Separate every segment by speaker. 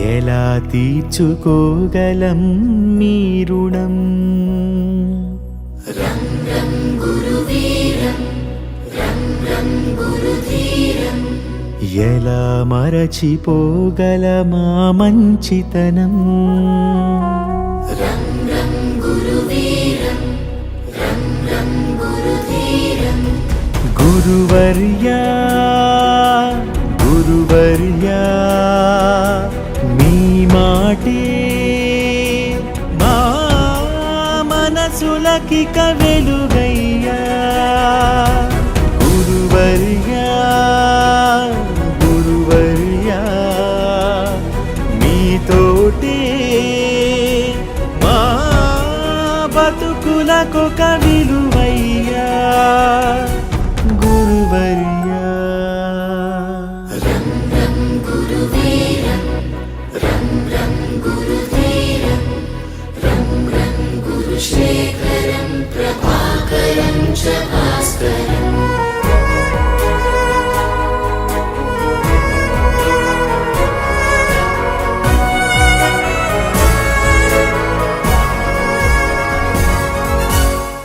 Speaker 1: ఎలా తీర్చుకోగలం మీ రుణం? ఎలా మరచిపోగలమా మంచితనం? గురువర్యా గురువర్యా మీ మాటే మా మనసులకి కవెలుగయ్యా. గురువర్యా గురువర్యా మీతోటే మా బతుకులకు విలువయ్యా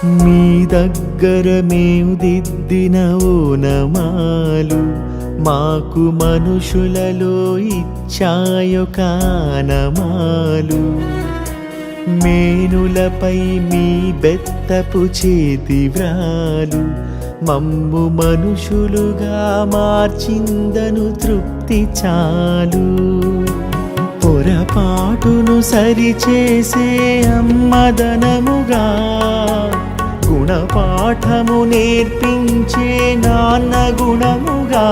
Speaker 1: మీ దగ్గర మేము దిద్దిన ఓనమాలు మాకు మనుషులలో ఇచ్చాయో కానమాలు. మేనులపై మీ బెత్తపు చేతి వ్రాలు మమ్ము మనుషులుగా మార్చిందను తృప్తి చాలు. పొరపాటును సరిచేసే అమ్మదనముగా గుణపాఠము నేర్పించే నాన్న గుణముగా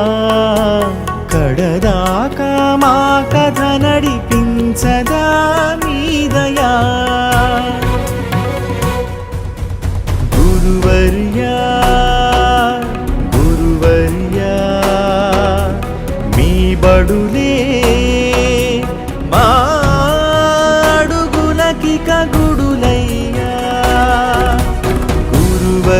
Speaker 1: కడదాకా మా కథ నడిపించదా మీదయా గురువర్యా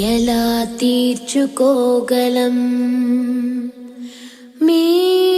Speaker 2: ఎలా తీర్చుకోగలం? మీ